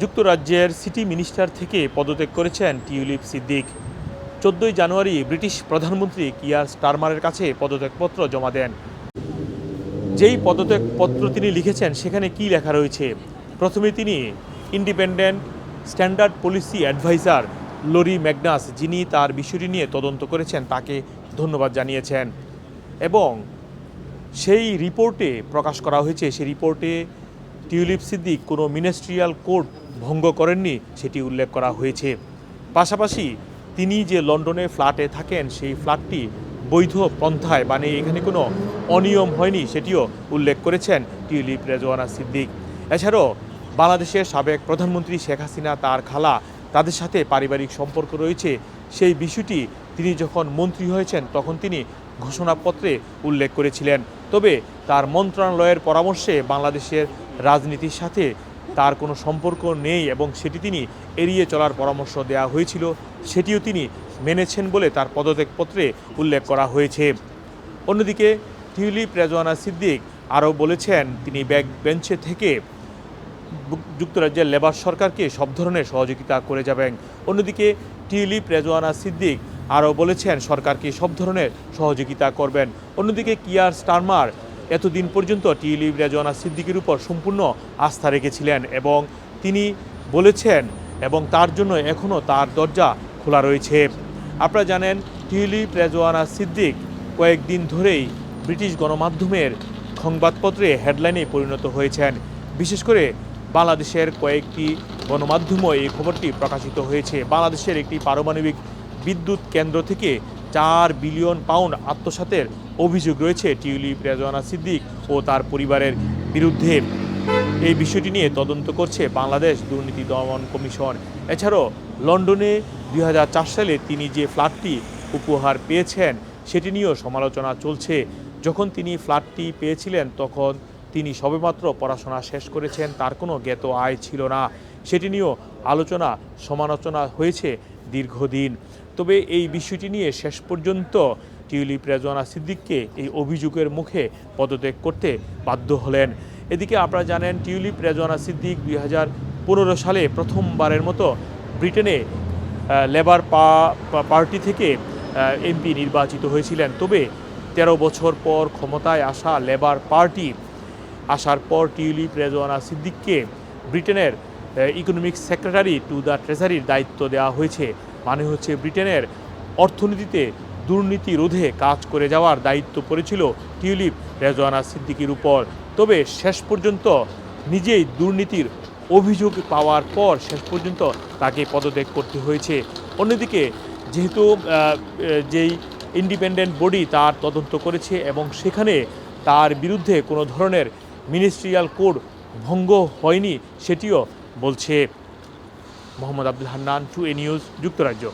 যুক্তরাজ্যের city minister থেকে পদত্যাগ করেছেন টিউলিপ সিদ্দিক। চোদ্দই জানুয়ারি ব্রিটিশ প্রধানমন্ত্রী কিয়ার স্টারমারের কাছে পদত্যাগপত্র জমা দেন। যেই পদত্যাগপত্র তিনি লিখেছেন, সেখানে কি লেখা রয়েছে? প্রথমে তিনি independent standard policy adviser Laurie Magnus, যিনি তার বিষয়টি নিয়ে তদন্ত করেছেন, তাকে ধন্যবাদ জানিয়েছেন। এবং সেই রিপোর্টে প্রকাশ করা হয়েছে, সেই রিপোর্টে টিউলিপ সিদ্দিক কোনো মিনিস্ট্রিয়াল কোড ভঙ্গ করেননি, সেটি উল্লেখ করা হয়েছে। পাশাপাশি তিনি যে লন্ডনে ফ্ল্যাটে থাকেন, সেই ফ্ল্যাটটি বৈধ পন্থায় মানে এখানে কোনো অনিয়ম হয়নি, সেটিও উল্লেখ করেছেন টিউলিপ রেজওয়ানা সিদ্দিক। এছাড়াও বাংলাদেশের সাবেক প্রধানমন্ত্রী শেখ হাসিনা, তার খালা, তাদের সাথে পারিবারিক সম্পর্ক রয়েছে। সেই বিষয়টি তিনি যখন মন্ত্রী হয়েছেন, তখন তিনি ঘোষণাপত্রে উল্লেখ করেছিলেন। তবে তার মন্ত্রণালয়ের পরামর্শে বাংলাদেশের রাজনীতির সাথে তার কোনো সম্পর্ক নেই এবং সেটি তিনি এড়িয়ে চলার পরামর্শ দেওয়া হয়েছিল, সেটিও তিনি মেনেছেন বলে তার পদত্যাগপত্রে উল্লেখ করা হয়েছে। অন্যদিকে টিউলিপ রেজওয়ানা সিদ্দিক আরও বলেছেন, তিনি ব্যাক বেঞ্চে থেকে যুক্তরাজ্যের লেবার সরকারকে সব ধরনের সহযোগিতা করে যাবেন। অন্যদিকে টিউলিপ রেজওয়ানা সিদ্দিক আরও বলেছেন, সরকারকে সব ধরনের সহযোগিতা করবেন। অন্যদিকে কিয়ার স্টারমার এতদিন পর্যন্ত টিউলিপ রেজওয়ানা সিদ্দিকের উপর সম্পূর্ণ আস্থা রেখেছিলেন এবং তিনি বলেছেন এবং তার জন্য এখনও তার দরজা খোলা রয়েছে। আপনারা জানেন টিউলিপ রেজওয়ানা সিদ্দিক কয়েকদিন ধরেই ব্রিটিশ গণমাধ্যমের সংবাদপত্রে হেডলাইনে পরিণত হয়েছেন। বিশেষ করে বাংলাদেশের কয়েকটি গণমাধ্যমও এই খবরটি প্রকাশিত হয়েছে। বাংলাদেশের একটি পারমাণবিক বিদ্যুৎ কেন্দ্র থেকে চার বিলিয়ন পাউন্ড আত্মসাতের অভিযোগ রয়েছে টিউলিপ রেজওয়ানা সিদ্দিক ও তার পরিবারের বিরুদ্ধে। এই বিষয়টি নিয়ে তদন্ত করছে বাংলাদেশ দুর্নীতি দমন কমিশন। এছাড়াও লন্ডনে দুই হাজার চার সালে তিনি যে ফ্ল্যাটটি উপহার পেয়েছেন, সেটি নিয়েও সমালোচনা চলছে। যখন তিনি ফ্ল্যাটটি পেয়েছিলেন, তখন তিনি সবেমাত্র পড়াশোনা শেষ করেছেন, তার কোনো জ্ঞাত আয় ছিল না। সেটি নিয়েও আলোচনা সমালোচনা হয়েছে দীর্ঘদিন। তবে এই বিষয়টি নিয়ে শেষ পর্যন্ত টিউলিপ রেজওয়ানা সিদ্দিককে এই অভিযোগের মুখে পদত্যাগ করতে বাধ্য হলেন। এদিকে আপনারা জানেন, টিউলিপ রেজওয়ানা সিদ্দিক দুই হাজার পনেরো সালে প্রথমবারের মতো ব্রিটেনে লেবার পার্টি থেকে এমপি নির্বাচিত হয়েছিলেন। তবে তেরো বছর পর ক্ষমতায় আসা লেবার পার্টি আসার পর টিউলিপ, রেজওয়ানা সিদ্দিককে ব্রিটেনের ইকোনমিক সেক্রেটারি টু দ্য ট্রেজারির দায়িত্ব দেওয়া হয়েছে। মানে হচ্ছে ব্রিটেনের অর্থনীতিতে দুর্নীতি রোধে কাজ করে যাওয়ার দায়িত্ব পড়েছিল টিউলিপ, রেজওয়ানা সিদ্দিকির উপর। তবে শেষ পর্যন্ত নিজেই দুর্নীতির অভিযোগ পাওয়ার পর শেষ পর্যন্ত তাকে পদত্যাগ করতে হয়েছে। অন্যদিকে যেহেতু যেই ইন্ডিপেন্ডেন্ট বডি তার তদন্ত করেছে এবং সেখানে তার বিরুদ্ধে কোনো ধরনের মিনিস্ট্রিয়াল কোড ভঙ্গ হয়নি সেটিও বলছে মোহাম্মদ আব্দুল হান্নান টু এ নিউজ যুক্তরাজ্য.